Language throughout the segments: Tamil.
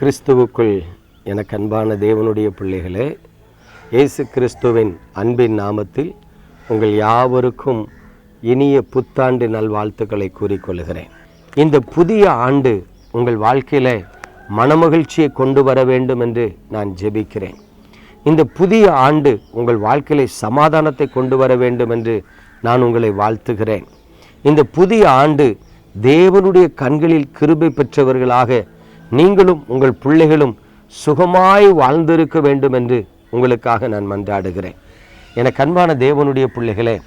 கிறிஸ்துவுக்குள் எனக்கு அன்பான தேவனுடைய பிள்ளைகளே இயேசு கிறிஸ்துவின் அன்பின் நாமத்தில் உங்கள் யாவருக்கும் இனிய புத்தாண்டு நல்வாழ்த்துக்களை கூறிக்கொள்கிறேன். இந்த புதிய ஆண்டு உங்கள் வாழ்க்கையில் மனமகிழ்ச்சியை கொண்டு வர வேண்டும் என்று நான் ஜெபிக்கிறேன். இந்த புதிய ஆண்டு உங்கள் வாழ்க்கையில் சமாதானத்தை கொண்டு வர வேண்டும் என்று நான் உங்களை வாழ்த்துகிறேன். இந்த புதிய ஆண்டு தேவனுடைய கண்களில் கிருபை பெற்றவர்களாக நீங்களும் உங்கள் பிள்ளைகளும் சுகமாய் வாழ்ந்திருக்க வேண்டும் என்று உங்களுக்காக நான் மன்றாடுகிறேன். என கண்பான தேவனுடைய பிள்ளைகளே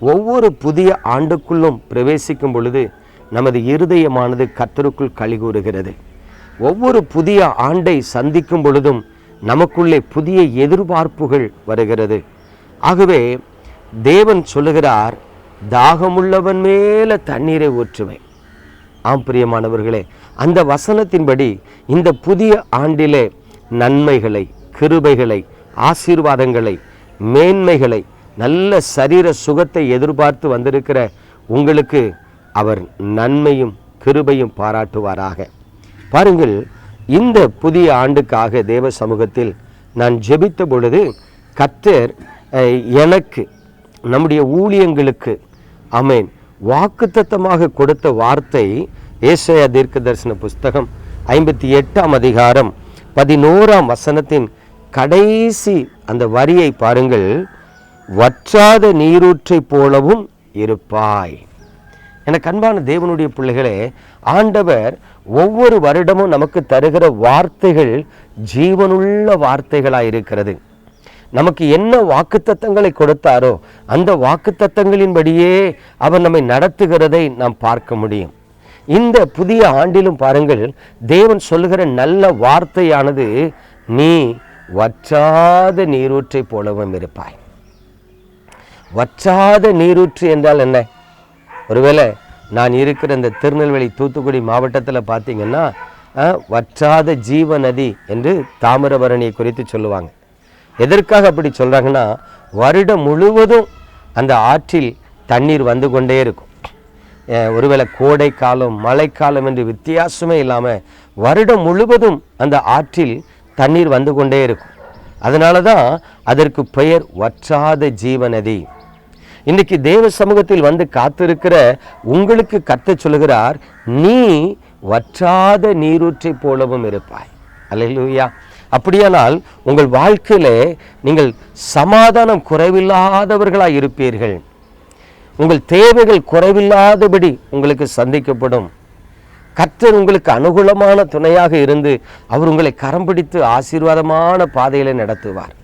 ஒவ்வொரு புதிய ஆண்டுக்குள்ளும் பிரவேசிக்கும் பொழுது நமது இருதயமானது கத்தருக்குள் கழிகூறுகிறது. ஒவ்வொரு புதிய ஆண்டை சந்திக்கும் பொழுதும் நமக்குள்ளே புதிய எதிர்பார்ப்புகள் வருகிறது. ஆகவே தேவன் சொல்லுகிறார் தாகமுள்ளவன் மேல தண்ணீரை ஊற்றுவேன். ஆம் பிரியமானவர்களே அந்த வசனத்தின்படி இந்த புதிய ஆண்டிலே நன்மைகளை கிருபைகளை ஆசீர்வாதங்களை மேன்மைகளை நல்ல சரீர சுகத்தை எதிர்பார்த்து வந்திருக்கிற உங்களுக்கு அவர் நன்மையும் கிருபையும் பாராட்டுவாராக. பாருங்கள் இந்த புதிய ஆண்டுக்காக தேவ சமூகத்தில் நான் ஜெபித்த பொழுது கத்தர் எனக்கு நம்முடைய ஊழியங்களுக்கு அமேன் வாக்குத்தத்தமாக கொடுத்த வார்த்தை ஏசைய தீர்க்க தரிசன புஸ்தகம் ஐம்பத்தி எட்டாம் அதிகாரம் பதினோராம் வசனத்தின் கடைசி அந்த வரியை பாருங்கள். வற்றாத நீரூற்றைப் போலவும் இருப்பாய். எனக்கு அன்பான தேவனுடைய பிள்ளைகளே ஆண்டவர் ஒவ்வொரு வருடமும் நமக்கு தருகிற வார்த்தைகள் ஜீவனுள்ள வார்த்தைகளாக இருக்கிறது நமக்கு என்ன வாக்குத்தத்தங்களை கொடுத்தாரோ அந்த வாக்குத்தத்தங்களின்படியே அவர் நம்மை நடத்துகிறதை நாம் பார்க்க முடியும். இந்த புதிய ஆண்டிலும் பாருங்கள் தேவன் சொல்லுகிற நல்ல வார்த்தையானது நீ வற்றாத நீரூற்றை போலவும் இருப்பாய். வற்றாத நீரூற்று என்றால் என்ன? ஒருவேளை நான் இருக்கிற இந்த திருநெல்வேலி தூத்துக்குடி மாவட்டத்தில் பார்த்தீங்கன்னா வற்றாத ஜீவ நதி என்று தாமிரபரணியை குறித்து சொல்லுவாங்க. எதற்காக அப்படி சொல்கிறாங்கன்னா வருடம் முழுவதும் அந்த ஆற்றில் தண்ணீர் வந்து கொண்டே இருக்கும். ஒருவேளை கோடை காலம் மழைக்காலம் என்று வித்தியாசமே இல்லாமல் வருடம் முழுவதும் அந்த ஆற்றில் தண்ணீர் வந்து கொண்டே இருக்கும். அதனால தான் அதற்கு பெயர் வற்றாத ஜீவநதி. இன்றைக்கு தேவ சமூகத்தில் வந்து காத்திருக்கிற உங்களுக்கு கத்த சொல்லுகிறார் நீ வற்றாத நீரூற்றை போலவும் இருப்பாய். அல்லேலூயா. அப்படியானால் உங்கள் வாழ்க்கையிலே நீங்கள் சமாதானம் குறைவில்லாதவர்களாக இருப்பீர்கள். உங்கள் தேவைகள் குறைவில்லாதபடி உங்களுக்கு சந்திக்கப்படும். கர்த்தர் உங்களுக்கு அனுகூலமான துணையாக இருந்து அவர் உங்களை கரம் பிடித்து ஆசீர்வாதமான பாதையில் நடத்துவார்.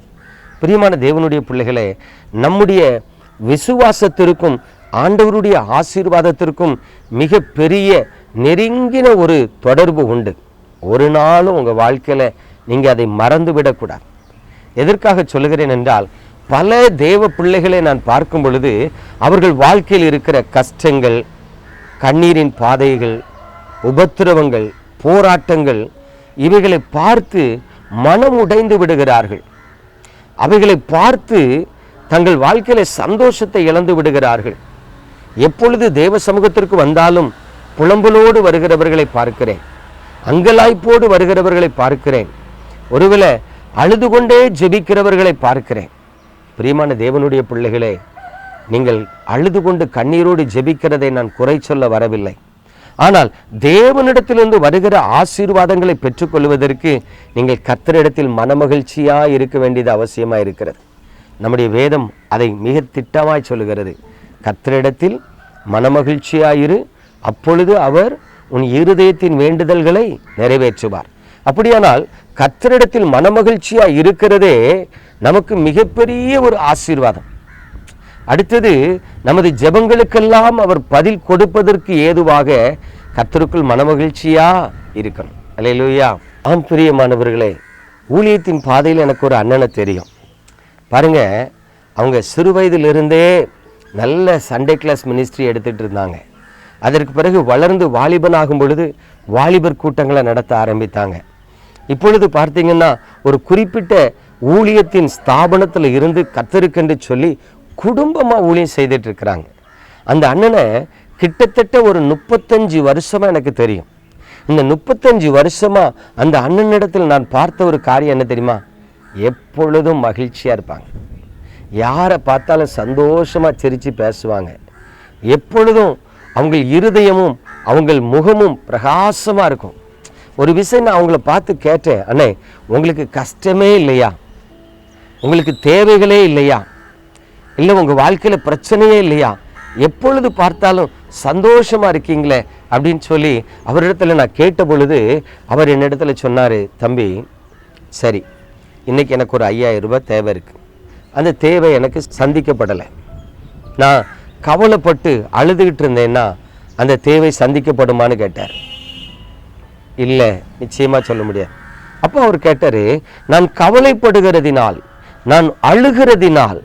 பிரியமான தேவனுடைய பிள்ளைகளே நம்முடைய விசுவாசத்திற்கும் ஆண்டவருடைய ஆசீர்வாதத்திற்கும் மிக பெரிய நெருங்கின ஒரு தொடர்பு உண்டு. ஒரு நாளும் உங்கள் வாழ்க்கையில் நீங்கள் அதை மறந்து விடக்கூடாது எதற்காக சொல்லுகிறேன் என்றால் பல தேவ பிள்ளைகளை நான் பார்க்கும் பொழுது அவர்கள் வாழ்க்கையில் இருக்கிற கஷ்டங்கள் கண்ணீரின் பாதைகள் உபத்திரவங்கள் போராட்டங்கள் இவைகளை பார்த்து மனம் உடைந்து விடுகிறார்கள். அவைகளை பார்த்து தங்கள் வாழ்க்கையில சந்தோஷத்தை இழந்து விடுகிறார்கள். எப்பொழுது தேவ சமூகத்திற்கு வந்தாலும் புலம்பலோடு வருகிறவர்களை பார்க்கிறேன். அங்கலாய்ப்போடு வருகிறவர்களை பார்க்கிறேன். ஒருவேளை அழுது கொண்டே ஜெபிக்கிறவர்களை பார்க்கிறேன். பிரியமான தேவனுடைய பிள்ளைகளே நீங்கள் அழுது கொண்டு கண்ணீரோடு ஜெபிக்கிறதை நான் குறை சொல்ல வரவில்லை. ஆனால் தேவனிடத்திலிருந்து வருகிற ஆசீர்வாதங்களை பெற்றுக்கொள்வதற்கு நீங்கள் கர்த்தரிடத்தில் மனமகிழ்ச்சியாக இருக்க வேண்டியது அவசியமா இருக்கிறது. நம்முடைய வேதம் அதை மிக திட்டமாய் சொல்லுகிறது. கர்த்தரிடத்தில் மனமகிழ்ச்சியாயிரு அப்பொழுது அவர் உன் இருதயத்தின் வேண்டுதல்களை நிறைவேற்றுவார். அப்படியானால் கத்தரிடத்தில் மனமகிழ்ச்சியாக இருக்கிறதே நமக்கு மிகப்பெரிய ஒரு ஆசீர்வாதம். அடுத்தது நமது ஜெபங்களுக்கெல்லாம் அவர் பதில் கொடுப்பதற்கு ஏதுவாக கர்த்தருக்குள் மனமகிழ்ச்சியா இருக்கணும். அல்லேலூயா. ஆம் பிரியமானவர்களே ஊழியத்தின் பாதையில் எனக்கு ஒரு அண்ணனை தெரியும். பாருங்க அவங்க சிறு வயதிலிருந்தே நல்ல சண்டே கிளாஸ் மினிஸ்ட்ரி எடுத்துகிட்டு இருந்தாங்க. அதற்கு பிறகு வளர்ந்து வாலிபனாகும் பொழுது வாலிபர் கூட்டங்களை நடத்த ஆரம்பித்தாங்க. இப்பொழுது பார்த்தீங்கன்னா ஒரு குறிப்பிட்ட ஊழியத்தின் ஸ்தாபனத்தில் இருந்து கத்தருக்கென்று சொல்லி குடும்பமாக ஊழியம் செய்துட்டு இருக்கிறாங்க அந்த அண்ணனை கிட்டத்தட்ட ஒரு முப்பத்தஞ்சு வருஷமாக எனக்கு தெரியும். இந்த முப்பத்தஞ்சு வருஷமா அந்த அண்ணனிடத்தில் நான் பார்த்த ஒரு காரியம் என்ன தெரியுமா? எப்பொழுதும் மகிழ்ச்சியாக இருப்பாங்க. யாரை பார்த்தாலும் சந்தோஷமாக சிரித்து பேசுவாங்க. எப்பொழுதும் அவங்க இருதயமும் அவங்க முகமும் பிரகாசமாக இருக்கும். ஒரு விஷயம் நான் அவங்கள பார்த்து கேட்டேன். அண்ணே உங்களுக்கு கஷ்டமே இல்லையா? உங்களுக்கு தேவைகளே இல்லையா? இல்லை உங்கள் வாழ்க்கையில் பிரச்சனையே இல்லையா? எப்பொழுது பார்த்தாலும் சந்தோஷமாக இருக்கீங்களே அப்படின்னு சொல்லி அவரிடத்துல நான் கேட்ட பொழுது அவர் என்னிடத்துல சொன்னார் தம்பி சரி இன்றைக்கி எனக்கு ஒரு ஐயாயிரம் ரூபாய் தேவை இருக்குது அந்த தேவை எனக்கு சந்திக்கப்படலை. நான் கவலைப்பட்டு அழுதுகிட்டு இருந்தேன்னா அந்த தேவை சந்திக்கப்படுமான்னு கேட்டார். இல்லை நிச்சயமாக சொல்ல முடியாது. அப்போ அவர் கேட்டார் நான் கவலைப்படுகிறதினால் நான் அழுகிறதினால்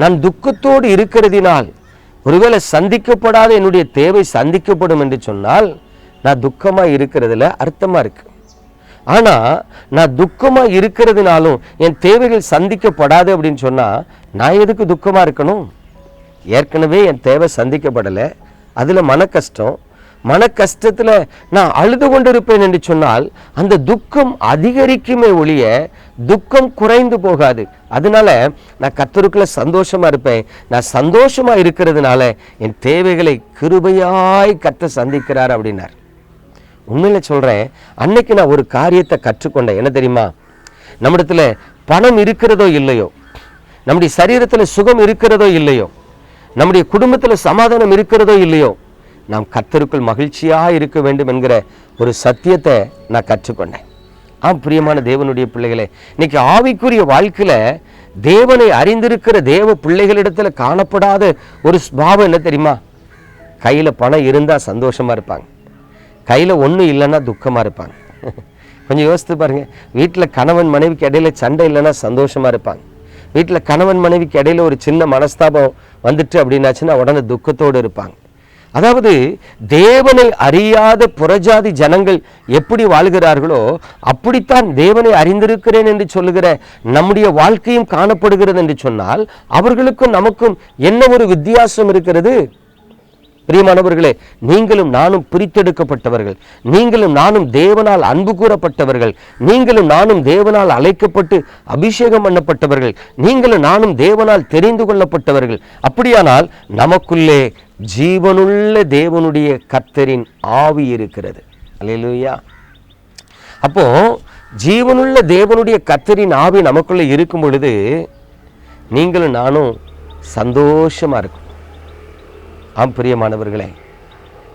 நான் துக்கத்தோடு இருக்கிறதினால் ஒருவேளை சந்திக்கப்படாத என்னுடைய தேவை சந்திக்கப்படும் என்று சொன்னால் நான் துக்கமாக இருக்கிறதுல அர்த்தமாக இருக்கு. ஆனால் நான் துக்கமாக இருக்கிறதுனாலும் என் தேவைகள் சந்திக்கப்படாது அப்படின்னு சொன்னால் நான் எதுக்கு துக்கமாக இருக்கணும்? ஏற்கனவே என் தேவை சந்திக்கப்படலை அதில் மன கஷ்டம் மன கஷ்டத்தில் நான் அழுது கொண்டிருப்பேன் என்று சொன்னால் அந்த துக்கம் அதிகரிக்குமே ஒழிய துக்கம் குறைந்து போகாது. அதனால நான் கத்தருக்குள்ள சந்தோஷமா இருப்பேன். நான் சந்தோஷமா இருக்கிறதுனால என் தேவைகளை கிருபையாய் கத்த சந்திக்கிறார் அப்படின்னார். உண்மையில சொல்றேன் அன்னைக்கு நான் ஒரு காரியத்தை கற்றுக்கொண்டேன். என்ன தெரியுமா? நம்மிடத்துல பணம் இருக்கிறதோ இல்லையோ? நம்முடைய சரீரத்தில் சுகம் இருக்கிறதோ இல்லையோ? நம்முடைய குடும்பத்தில் சமாதானம் இருக்கிறதோ இல்லையோ? நாம் கத்தருக்குள் மகிழ்ச்சியாக இருக்க வேண்டும் என்கிற ஒரு சத்தியத்தை நான் கற்றுக்கொண்டேன். ஆம் பிரியமான தேவனுடைய பிள்ளைகளே இன்னைக்கு ஆவிக்குரிய வாழ்க்கையில் தேவனை அறிந்திருக்கிற தேவ பிள்ளைகளிடத்தில் காணப்படாத ஒரு ஸ்பாவம் என்ன தெரியுமா? கையில் பணம் இருந்தால் சந்தோஷமாக இருப்பாங்க. கையில் ஒன்றும் இல்லைன்னா துக்கமாக இருப்பாங்க. கொஞ்சம் யோசித்து பாருங்கள் வீட்டில் கணவன் மனைவிக்கு இடையில சண்டை இல்லைன்னா சந்தோஷமாக இருப்பாங்க. வீட்டில் கணவன் மனைவிக்கு இடையில ஒரு சின்ன மனஸ்தாபம் வந்துட்டு அப்படின்னாச்சுன்னா உடனே துக்கத்தோடு இருப்பாங்க. அதாவது தேவனை அறியாத புறஜாதி ஜனங்கள் எப்படி வாழ்கிறார்களோ அப்படித்தான் தேவனை அறிந்திருக்கிறேன் என்று சொல்லுகிற நம்முடைய வாழ்க்கையும் காணப்படுகிறது என்று சொன்னால் அவர்களுக்கும் நமக்கும் என்ன ஒரு வித்தியாசம் இருக்கிறது? பிரியமானவர்களே நீங்களும் நானும் பிரித்தெடுக்கப்பட்டவர்கள். நீங்களும் நானும் தேவனால் அன்பு கூறப்பட்டவர்கள். நீங்களும் நானும் தேவனால் அழைக்கப்பட்டு அபிஷேகம் பண்ணப்பட்டவர்கள். நீங்களும் நானும் தேவனால் தெரிந்து கொள்ளப்பட்டவர்கள். அப்படியானால் நமக்குள்ளே ஜீவனுள்ள தேவனுடைய கத்தரின் ஆவி இருக்கிறது. அல்லையா அப்போ ஜீவனுள்ள தேவனுடைய கத்தரின் ஆவி நமக்குள்ள இருக்கும் பொழுது நீங்களும் நானும் சந்தோஷமா இருக்கும். ஆம் பிரியமானவர்களே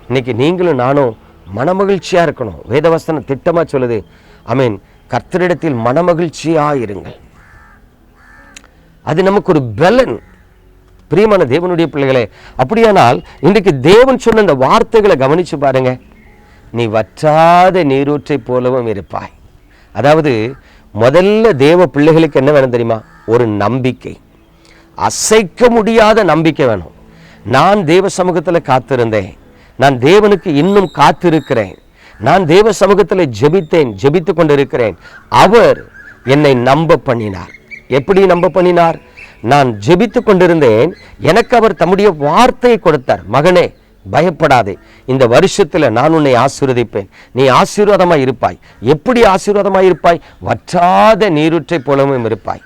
இன்னைக்கு நீங்களும் நானும் மனமகிழ்ச்சியா இருக்கணும். வேதவசனம் திட்டமா சொல்லுது ஐ மீன் கர்த்தரிடத்தில் மனமகிழ்ச்சியா இருங்கள். அது நமக்கு ஒரு பலன். பிரியமான தேவனுடைய பிள்ளைகளே அப்படியானால் இன்றைக்கு தேவன் சொன்ன அந்த வார்த்தைகளை கவனித்து பாருங்க. நீ வற்றாத நீரூற்றை போலவும் இருப்பாய். அதாவது முதல்ல தேவ பிள்ளைகளுக்கு என்ன வேணும் தெரியுமா? ஒரு நம்பிக்கை. அசைக்க முடியாத நம்பிக்கை வேணும். நான் தேவ சமூகத்தில் காத்திருந்தேன். நான் தேவனுக்கு இன்னும் காத்திருக்கிறேன். நான் தேவ சமூகத்தில் ஜெபித்தேன் ஜெபித்து கொண்டிருக்கிறேன். அவர் என்னை நம்ப பண்ணினார். எப்படி நம்ப பண்ணினார்? நான் ஜெபித்து கொண்டிருந்தேன். எனக்கு அவர் தம்முடைய வார்த்தையை கொடுத்தார். மகனே பயப்படாதே. இந்த வருஷத்தில் நான் உன்னை ஆசீர்வதிப்பேன். நீ ஆசீர்வாதமாக இருப்பாய். எப்படி ஆசீர்வாதமாக இருப்பாய்? வற்றாத நீரூற்றை போலவும் இருப்பாய்.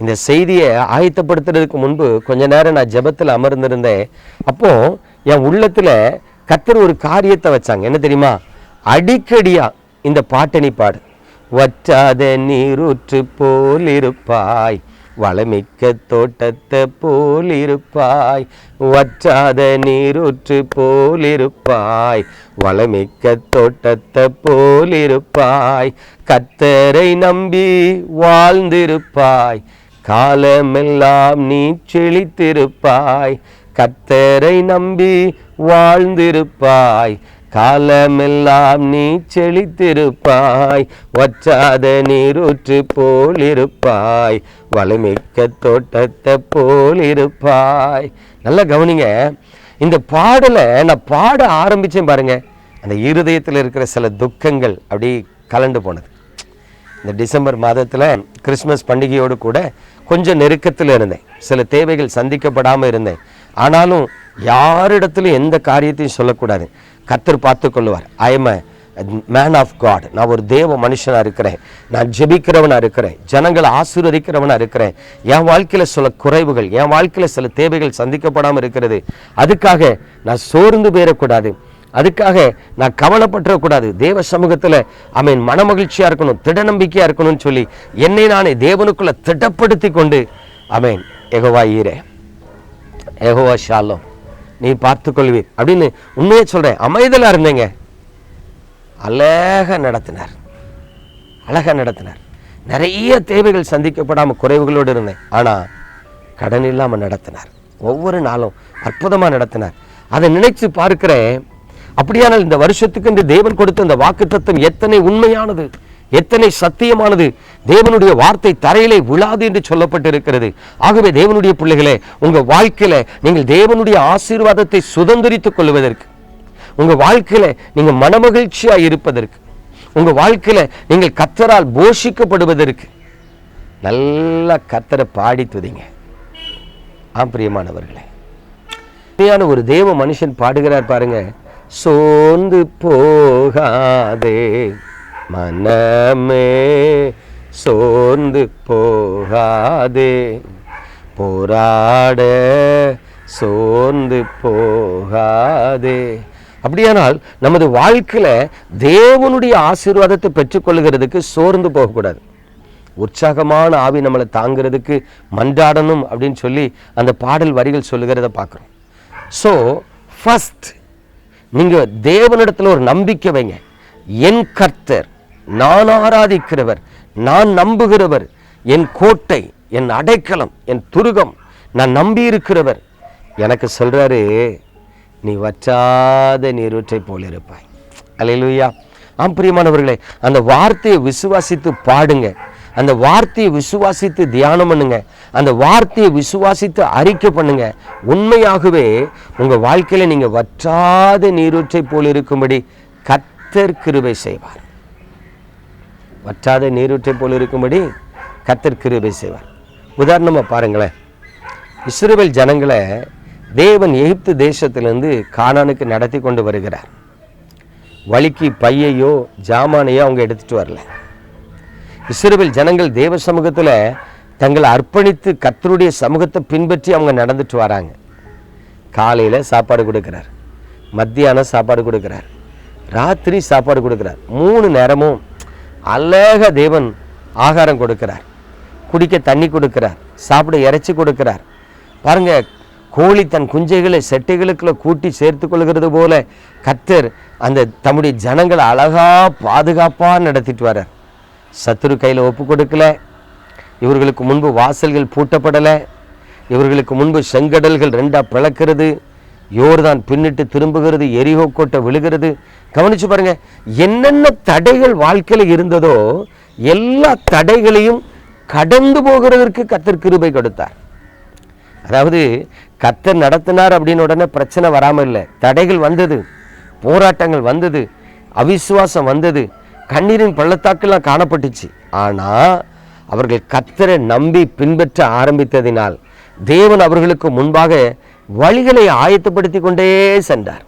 இந்த செய்தியை ஆயத்தப்படுத்துறதுக்கு முன்பு கொஞ்ச நேரம் நான் ஜெபத்தில் அமர்ந்திருந்தேன். அப்போ என் உள்ளத்தில் கத்தர் ஒரு காரியத்தை வச்சாங்க. என்ன தெரியுமா? அடிக்கடியாக இந்த பாட்டணி பாடு. வற்றாத நீரூற்று போல் இருப்பாய். வளமிக்க தோட்டத்தை போல் இருப்பாய் வற்றாத நீரூற்று போல் இருப்பாய் வளமிக்க தோட்டத்தை போல் இருப்பாய் கத்தரை நம்பி வாழ்ந்திருப்பாய் காலமெல்லாம் நீ செழித்திருப்பாய் கத்தரை நம்பி வாழ்ந்திருப்பாய் காலமெல்லாம் நீ செழித்திருப்பாய் வற்றாத நீரூற்று போலிருப்பாய் வளமிக்க தோட்டத்தை போலிருப்பாய். நல்லா கவனிங்க இந்த பாடலை நான் பாட ஆரம்பிச்சேன் பாருங்க. அந்த இருதயத்தில் இருக்கிற சில துக்கங்கள் அப்படி கலண்டு போனது. இந்த டிசம்பர் மாதத்தில் கிறிஸ்மஸ் பண்டிகையோடு கூட கொஞ்சம் நெருக்கத்தில் இருந்தேன். சில தேவைகள் சந்திக்கப்படாமல் இருந்தேன். ஆனாலும் யாரிடத்துலையும் எந்த காரியத்தையும் சொல்லக்கூடாது. கத்தர் பார்த்து கொள்வார் I am man of God நான் ஒரு தேவ மனுஷனாக இருக்கிறேன். நான் ஜெபிக்கிறவனாக இருக்கிறேன். ஜனங்களை ஆசீர்வதிக்கிறவனாக இருக்கிறேன். என் வாழ்க்கையில் சில குறைவுகள் என் வாழ்க்கையில் சில தேவைகள் சந்திக்கப்படாமல் இருக்கிறது. அதுக்காக நான் சோர்ந்து போயிடக்கூடாது. அதுக்காக நான் கவலைப்பட்டுறக்கூடாது. தேவ சமூகத்தில் அவன் மனமகிழ்ச்சியாக இருக்கணும் திட நம்பிக்கையாக இருக்கணும்னு சொல்லி என்னை நானே தேவனுக்குள்ளே திடப்படுத்தி கொண்டு அவன் எகவா ஈரே எகோவா ஷாலோம் நீ பார்த்துக்கொள்வீர். அப்படின்னு உண்மையை சொல்றேன். அமைதலாக இருந்தேங்க. அழகா நடத்தினார். அழகா நடத்தினார். நிறைய தேவைகள் சந்திக்கப்படாம குறைவுகளோடு இருந்தேன். ஆனா கடன் இல்லாம நடத்தினார். ஒவ்வொரு நாளும் அற்புதமா நடத்தினார். அதை நினைச்சு பார்க்கிறேன். அப்படியானால் இந்த வருஷத்துக்கு இந்த தேவன் கொடுத்த இந்த வாக்குத்தத்தம் எத்தனை உண்மையானது எத்தனை சத்தியமானது தேவனுடைய வார்த்தை தரையிலே விழாது என்று சொல்லப்பட்டிருக்கிறது. ஆகவே தேவனுடைய பிள்ளைகளே உங்கள் வாழ்க்கையில நீங்கள் தேவனுடைய ஆசீர்வாதத்தை சுதந்திரித்துக் கொள்வதற்கு உங்கள் வாழ்க்கையில நீங்கள் மனமகிழ்ச்சியா இருப்பதற்கு உங்கள் வாழ்க்கையில நீங்கள் கத்தரால் போஷிக்கப்படுவதற்கு நல்லா கத்தரை பாடி துதிங்க. ஆம் பிரியமானவர்களே. உண்மையான ஒரு தேவ மனுஷன் பாடுகிறார் பாருங்க சோர்ந்து போகாதே மனமே. சோர்ந்து போகாதே. போராட சோர்ந்து போகாதே. அப்படியானால் நமது வாழ்க்கையில் தேவனுடைய ஆசீர்வாதத்தை பெற்றுக்கொள்கிறதுக்கு சோர்ந்து போகக்கூடாது. உற்சாகமான ஆவி நம்மளை தாங்கிறதுக்கு மன்றாடணும் அப்படின்னு சொல்லி அந்த பாடல் வரிகள் சொல்லுகிறத பார்க்குறோம். ஸோ ஃபஸ்ட் நீங்கள் தேவனிடத்தில் ஒரு நம்பிக்கை வைங்க. என் கர்த்தர் நான் ஆராதிக்கிறவர் நான் நம்புகிறவர் என் கோட்டை என் அடைக்கலம் என் துருகம். நான் நம்பி இருக்கிறவர் எனக்கு சொல்கிறாரு நீ வற்றாத நீரூற்றை போல் இருப்பாய் அல்லேலூயா. ஆம் பிரியமானவர்களே அந்த வார்த்தையை விசுவாசித்து பாடுங்க. அந்த வார்த்தையை விசுவாசித்து தியானம் பண்ணுங்க. அந்த வார்த்தையை விசுவாசித்து அறிக்கை பண்ணுங்க. உண்மையாகவே உங்கள் வாழ்க்கையில நீங்கள் வற்றாத நீரூற்றை போல் இருக்கும்படி கத்தர் கிருபை செய்வார். வற்றாத நீரூற்றை போல் இருக்கும்படி கத்தர் கிருபை செய்வார். உதாரணமா பாருங்களேன். இஸ்ரேல் ஜனங்களை தேவன் எகிப்து தேசத்திலிருந்து கானானுக்கு நடத்தி கொண்டு வருகிறார். வழிக்கு பையையோ ஜாமானையோ அவங்க எடுத்துட்டு வரல. இஸ்ரேல் ஜனங்கள் தேவ சமூகத்துல தங்களை அர்ப்பணித்து கத்தருடைய சமூகத்தை பின்பற்றி அவங்க நடந்துட்டு வராங்க. காலையில சாப்பாடு கொடுக்குறார். மத்தியானம் சாப்பாடு கொடுக்குறார். ராத்திரி சாப்பாடு கொடுக்குறார். மூணு நேரமும் அழக தேவன் ஆகாரம் கொடுக்கிறார். குடிக்க தண்ணி கொடுக்கிறார். சாப்பிட இறைச்சி கொடுக்கிறார். பாருங்க கோழி தன் குஞ்சைகளை செட்டைகளுக்குள்ள கூட்டி சேர்த்து கொள்கிறது போல கத்தர் அந்த தம்முடைய ஜனங்களை அழகா பாதுகாப்பாக நடத்திட்டு வரார் சத்துரு கையில் ஒப்பு கொடுக்கல. இவர்களுக்கு முன்பு வாசல்கள் பூட்டப்படலை. இவர்களுக்கு முன்பு செங்கடல்கள் ரெண்டாக பிளக்கிறது. யோர்தான் பின்னிட்டு திரும்புகிறது எரிகோ கோட்டை விழுகிறது. கவனிச்சு பாருங்க என்னென்ன தடைகள் வாழ்க்கையில் இருந்ததோ எல்லா தடைகளையும் கடந்து போகிறதற்கு கத்தர் கிருபை கொடுத்தார். அதாவது கத்தர் நடத்தினார் அப்படின்னு உடனே பிரச்சனை வராமல் இல்லை. தடைகள் வந்தது போராட்டங்கள் வந்தது அவிசுவாசம் வந்தது கண்ணீரின் பள்ளத்தாக்கெல்லாம் காணப்பட்டுச்சு. ஆனா அவர்கள் கத்தரை நம்பி பின்பற்ற ஆரம்பித்ததினால் தேவன் அவர்களுக்கு முன்பாக வழிகளை ஆயத்தப்படுத்தி கொண்டே சென்றார்.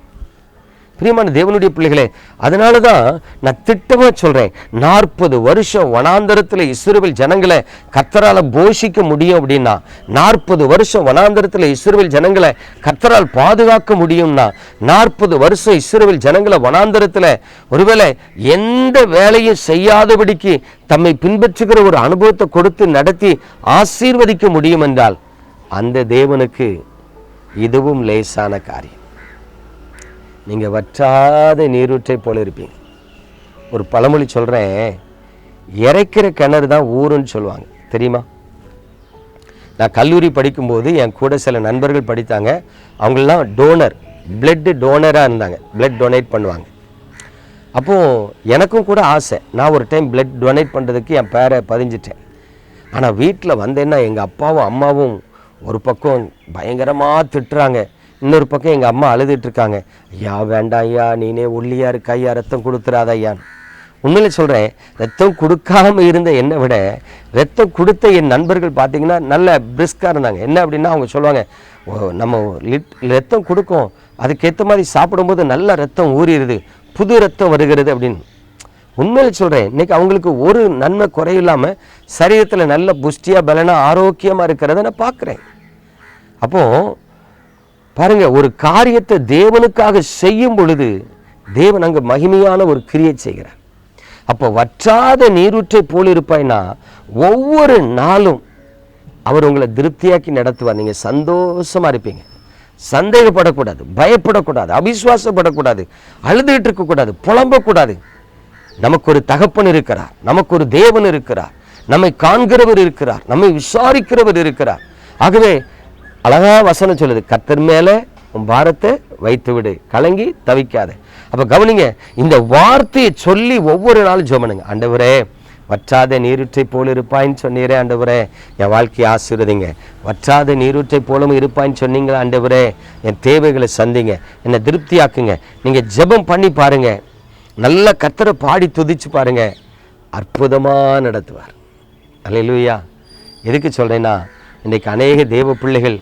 பிரியமான தேவனுடைய பிள்ளைகளே அதனால தான் நான் திட்டமாக சொல்கிறேன் நாற்பது வருஷம் வனாந்தரத்தில் இஸ்ரோவில் ஜனங்களை கத்தரால் போஷிக்க முடியும் அப்படின்னா நாற்பது வருஷம் வனாந்தரத்தில் இஸ்ரோவில் ஜனங்களை கத்தரால் பாதுகாக்க முடியும்னா நாற்பது வருஷம் இஸ்ரோவில் ஜனங்களை வனாந்தரத்தில் ஒருவேளை எந்த வேலையும் செய்யாதபடிக்கு தம்மை பின்பற்றுகிற ஒரு அனுபவத்தை கொடுத்து நடத்தி ஆசீர்வதிக்க முடியும் என்றால் அந்த தேவனுக்கு இதுவும் லேசான காரியம். நீங்கள் வற்றாத நீரூற்றை போல இருப்பீங்க. ஒரு பழமொழி சொல்கிறேன் இறைக்கிற கிணறு தான் ஊருன்னு சொல்லுவாங்க. தெரியுமா? நான் கல்லூரி படிக்கும்போது என் கூட சில நண்பர்கள் படித்தாங்க. அவங்களாம் டோனர் பிளட்டு டோனராக இருந்தாங்க. பிளட் டொனேட் பண்ணுவாங்க. அப்போது எனக்கும் கூட ஆசை. நான் ஒரு டைம் பிளட் டொனேட் பண்ணுறதுக்கு என் பேரை பதிஞ்சிட்டேன். ஆனால் வீட்டில் வந்தேன்னா எங்கள் அப்பாவும் அம்மாவும் ஒரு பக்கம் பயங்கரமாக திட்டுறாங்க இன்னொரு பக்கம் எங்கள் அம்மா அழுதுட்டு இருக்காங்க ஐயா வேண்டாம் ஐயா நீனே ஒல்லியா இருக்க ஐயா ரத்தம் கொடுத்துறாத ஐயான்னு. உண்மையில சொல்கிறேன் ரத்தம் கொடுக்காம இருந்த என்னை விட ரத்தம் கொடுத்த என் நண்பர்கள் பார்த்தீங்கன்னா நல்ல பிரிஸ்காக இருந்தாங்க. என்ன அப்படின்னா அவங்க சொல்லுவாங்க "ஓ, நம்ம லிட் ரத்தம் கொடுக்கும். அதுக்கேற்ற மாதிரி சாப்பிடும்போது நல்ல ரத்தம் ஊறிடுது புது ரத்தம் வருகிறது அப்படின்னு. உண்மையில் சொல்கிறேன் இன்னைக்கு அவங்களுக்கு ஒரு நன்மை குறையில்லாமல் சரீரத்தில் நல்ல புஷ்டியாக பலனாக ஆரோக்கியமாக இருக்கிறத நான் பார்க்குறேன் அப்போ பாருங்க ஒரு காரியத்தை தேவனுக்காக செய்யும் பொழுது தேவன் அங்கே மகிமையான ஒரு கிரியை செய்கிறார். அப்போ வற்றாத நீரூற்றை போல் இருப்பாய்னா ஒவ்வொரு நாளும் அவர் உங்களை திருப்தியாக்கி நடத்துவார். நீங்கள் சந்தோஷமா இருப்பீங்க. சந்தேகப்படக்கூடாது பயப்படக்கூடாது அவிசுவாசப்படக்கூடாது அழுதுகிட்டு இருக்கக்கூடாது புலம்பக்கூடாது. நமக்கு ஒரு தகப்பன் இருக்கிறார் நமக்கு ஒரு தேவன் இருக்கிறார் நம்மை காண்கிறவர் இருக்கிறார் நம்மை விசாரிக்கிறவர் இருக்கிறார். ஆகவே அழகா வசனம் சொல்லுது கத்தர் மேலே உன் பாரத்தை வைத்து விடு கலங்கி தவிக்காத. அப்போ கவனிங்க இந்த வார்த்தையை சொல்லி ஒவ்வொரு நாளும் ஜெபனுங்க ஆண்டவரே வற்றாத நீரூற்றை போல இருப்பாயின்னு சொன்னீரே ஆண்டவரே. என் வாழ்க்கையை ஆசீர்வதிங்க. வற்றாத நீரூற்றை போலும் இருப்பாயின்னு சொன்னீங்களா ஆண்டவரே. என் தேவைகளை சந்திங்க. என்னை திருப்தியாக்குங்க. நீங்கள் ஜெபம் பண்ணி பாருங்க. நல்ல கத்தரை பாடி துதிச்சு பாருங்க. அற்புதமாக நடத்துவார். அல்லேலூயா. எதுக்கு சொல்கிறேன்னா இன்றைக்கு அநேக தேவ பிள்ளைகள்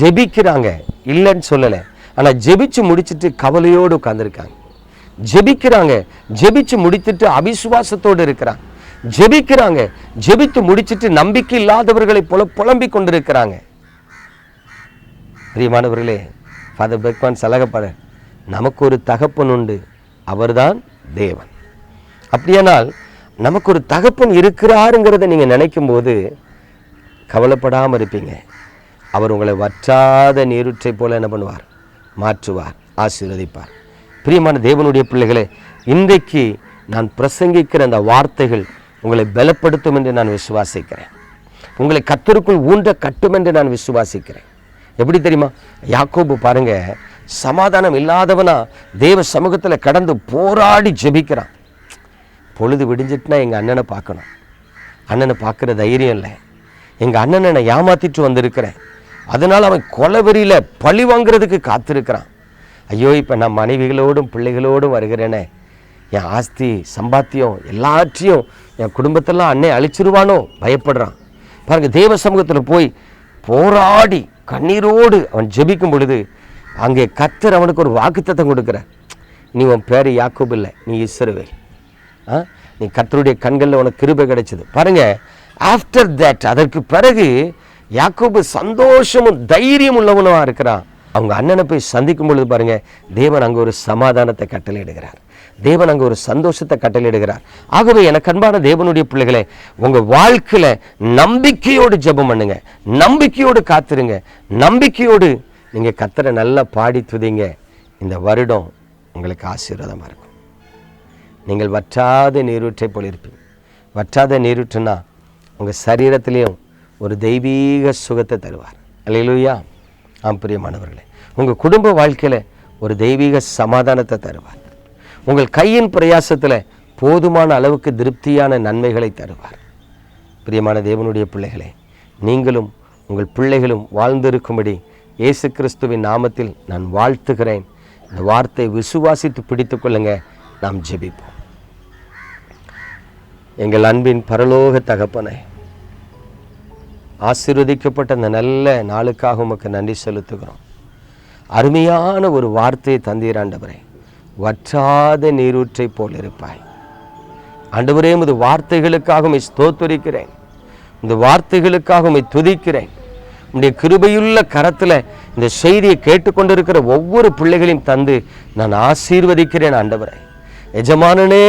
ஜெபிக்கிறாங்க. இல்லைன்னு சொல்லலை. ஆனா ஜெபிச்சு முடிச்சுட்டு கவலையோடு உட்காந்துருக்காங்க ஜெபிக்கிறாங்க. ஜெபிச்சு முடித்துட்டு அவிசுவாசத்தோடு இருக்கிறாங்க. ஜெபிக்கிறாங்க. ஜெபித்து முடிச்சுட்டு நம்பிக்கை இல்லாதவர்களை போல புலம்பி கொண்டிருக்கிறாங்க. பிரியமானவர்களே ஃபாதர் பெக்வான் சலகப்பட நமக்கு ஒரு தகப்பன் உண்டு. அவர்தான் தேவன். அப்படியானால் நமக்கு ஒரு தகப்பன் இருக்கிறாருங்கிறத நீங்க நினைக்கும் போது கவலைப்படாமல் இருப்பீங்க. அவர் உங்களை வற்றாத நீருற்றை போல என்ன பண்ணுவார்? மாற்றுவார் ஆசீர்வதிப்பார். பிரியமான தேவனுடைய பிள்ளைகளே இன்றைக்கு நான் பிரசங்கிக்கிற அந்த வார்த்தைகள் உங்களை பலப்படுத்தும் என்று நான் விசுவாசிக்கிறேன். உங்களை கத்தருக்குள் ஊன்ற கட்டும் என்று நான் விசுவாசிக்கிறேன். எப்படி தெரியுமா? யாக்கோபு பாருங்க சமாதானம் இல்லாதவனா தேவ சமூகத்தில் கடந்து போராடி ஜெபிக்கிறான். பொழுது விடிஞ்சிட்டுனா எங்கள் அண்ணனை பார்க்கணும். அண்ணனை பார்க்குற தைரியம் இல்லை. எங்கள் அண்ணனை நான் ஏமாத்திட்டு வந்திருக்கிறேன். அதனால் அவன் கொலவெறியில் பழி வாங்குறதுக்கு காத்திருக்கிறான். ஐயோ இப்போ நான் மனைவிகளோடும் பிள்ளைகளோடும் வருகிறேனே. என் ஆஸ்தி சம்பாத்தியம் எல்லாற்றையும் என் குடும்பத்தெல்லாம் அண்ணே அழிச்சிருவானோ? பயப்படுறான். பாருங்கள் தேவ சமூகத்தில் போய் போராடி கண்ணீரோடு அவன் ஜெபிக்கும் பொழுது அங்கே கத்தர் அவனுக்கு ஒரு வாக்குத்தத்தம் கொடுக்குறார். நீ உன் பேர் யாக்கோபு இல்லை நீ இஸ்ரவேல். ஆ? நீ கத்தருடைய கண்களில் உனக்கு கிருபை கிடைச்சது. பாருங்கள் ஆஃப்டர் தட் அதற்கு பிறகு யாக்கோபு சந்தோஷமும் தைரியம் உள்ளவனுமா இருக்கிறான். அவங்க அண்ணனை போய் சந்திக்கும் பொழுது பாருங்க தேவன் அங்கே ஒரு சமாதானத்தை கட்டளையிடுகிறார். தேவன் அங்கே ஒரு சந்தோஷத்தை கட்டளையிடுகிறார். ஆகவே எனக்கு அன்பான தேவனுடைய பிள்ளைகளே உங்கள் வாழ்க்கையில் நம்பிக்கையோடு ஜெபம் பண்ணுங்க. நம்பிக்கையோடு காத்துருங்க. நம்பிக்கையோடு நீங்கள் கத்தரை நல்லா பாடி துதிங்க. இந்த வருடம் உங்களுக்கு ஆசீர்வாதமாக இருக்கும். நீங்கள் வற்றாத நீரூற்றை போல் இருப்பீங்க. வற்றாத நீரூற்றுனா உங்கள் சரீரத்திலையும் ஒரு தெய்வீக சுகத்தை தருவார். அல்லையிலுயா ஆம் பிரியமானவர்களே. உங்கள் குடும்ப வாழ்க்கையில் ஒரு தெய்வீக சமாதானத்தை தருவார். உங்கள் கையின் பிரயாசத்தில் போதுமான அளவுக்கு திருப்தியான நன்மைகளை தருவார். பிரியமான தேவனுடைய பிள்ளைகளே நீங்களும் உங்கள் பிள்ளைகளும் வாழ்ந்திருக்கும்படி இயேசு கிறிஸ்துவின் நாமத்தில் நான் வாழ்த்துகிறேன். இந்த வார்த்தை விசுவாசித்து பிடித்து கொள்ளுங்க. நாம் ஜெபிப்போம். எங்கள் அன்பின் பரலோக தகப்பனை ஆசீர்வதிக்கப்பட்ட அந்த நல்ல நாளுக்காக உமக்கு நன்றி செலுத்துகிறோம். அருமையான ஒரு வார்த்தையை தந்தீராண்டவரே வற்றாத நீரூற்றை போல் இருப்பாய். ஆண்டவரே உமது வார்த்தைகளுக்காக உமை ஸ்தோத்தரிக்கிறேன். இந்த வார்த்தைகளுக்காக உமை துதிக்கிறேன். உடைய கிருபையுள்ள கரத்தில் இந்த செய்தியை கேட்டுக்கொண்டிருக்கிற ஒவ்வொரு பிள்ளைகளையும் தந்து நான் ஆசீர்வதிக்கிறேன் ஆண்டவரே. எஜமானனே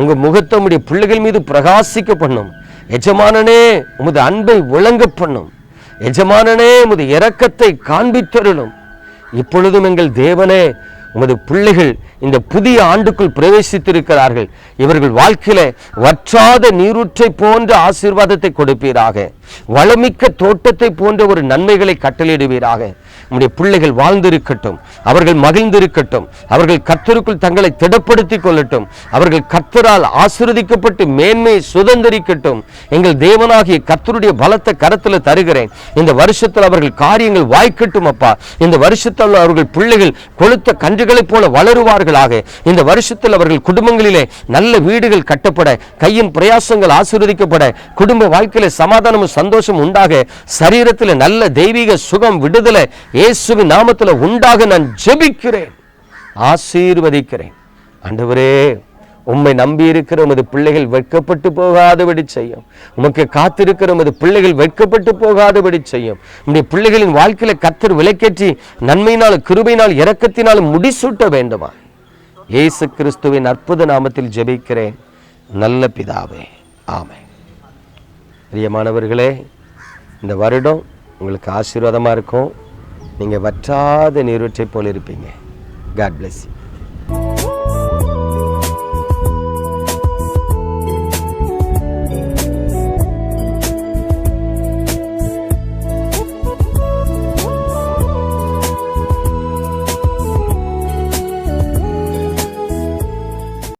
உங்கள் முகத்தை உடைய பிள்ளைகள் மீது பிரகாசிக்க பண்ணும். எஜமானனே உமது அன்பை விளங்க பண்ணும். எஜமானனே உமது இரக்கத்தை காண்பித்தருளும். இப்பொழுதும் எங்கள் தேவனே உமது பிள்ளைகள் இந்த புதிய ஆண்டுக்குள் பிரவேசித்திருக்கிறார்கள். இவர்கள் வாழ்க்கையில வற்றாத நீரூற்றை போன்ற ஆசீர்வாதத்தை கொடுப்பீராக. வளமிக்க தோட்டத்தை போன்ற ஒரு நன்மைகளை கட்டளையிடுவீராக. நம்முடைய பிள்ளைகள் வாழ்ந்திருக்கட்டும் அவர்கள் மகிழ்ந்திருக்கட்டும் அவர்கள் கத்தருக்குள் தங்களை திடப்படுத்திக் கொள்ளட்டும் அவர்கள் கத்தரால் ஆசீர்வதிக்கப்பட்டு மேன்மையை சுதந்திரிக்கட்டும் எங்கள் தேவனாகிய கத்தருடைய பலத்த கரத்தில் தருகிறேன். இந்த வருஷத்தில் அவர்கள் காரியங்கள் வாய்க்கட்டும் அப்பா. இந்த வருஷத்தில் அவர்கள் பிள்ளைகள் கொளுத்த கன்றுகளைப் போல வளருவார்களாக. இந்த வருஷத்தில் அவர்கள் குடும்பங்களிலே நல்ல வீடுகள் கட்டப்பட கையின் பிரயாசங்கள் ஆசீர்வதிக்கப்பட குடும்ப வாழ்க்கையில சமாதானமும் சந்தோஷம் உண்டாக சரீரத்தில் நல்ல தெய்வீக சுகம் விடுதலை இயேசுவின் நாமத்தில் உண்டாக நான் ஜெபிக்கிறேன். ஆசீர்வதிக்கிறேன். ஆண்டவரே உம்மை நம்பி இருக்கிற உமது பிள்ளைகள் வெட்கப்பட்டு போகாதபடி செய்யும். உமக்கு காத்திருக்கிற உமது பிள்ளைகள் வெட்கப்பட்டு போகாதபடி செய்யும். உம்முடைய பிள்ளைகளின் வாழ்க்கையில கத்தர் விலைக்கேற்றி நன்மையினால் கிருபையினால் இறக்கத்தினால் முடிசூட்ட வேண்டுமா? இயேசு கிறிஸ்துவின் அற்புத நாமத்தில் ஜெபிக்கிறேன். நல்ல பிதாவே ஆமை பிரியமானவர்களே இந்த வருடம் உங்களுக்கு ஆசீர்வாதமாக இருக்கும். நீங்கள் வற்றாத நீரூற்றை போல் இருப்பீங்க. God bless you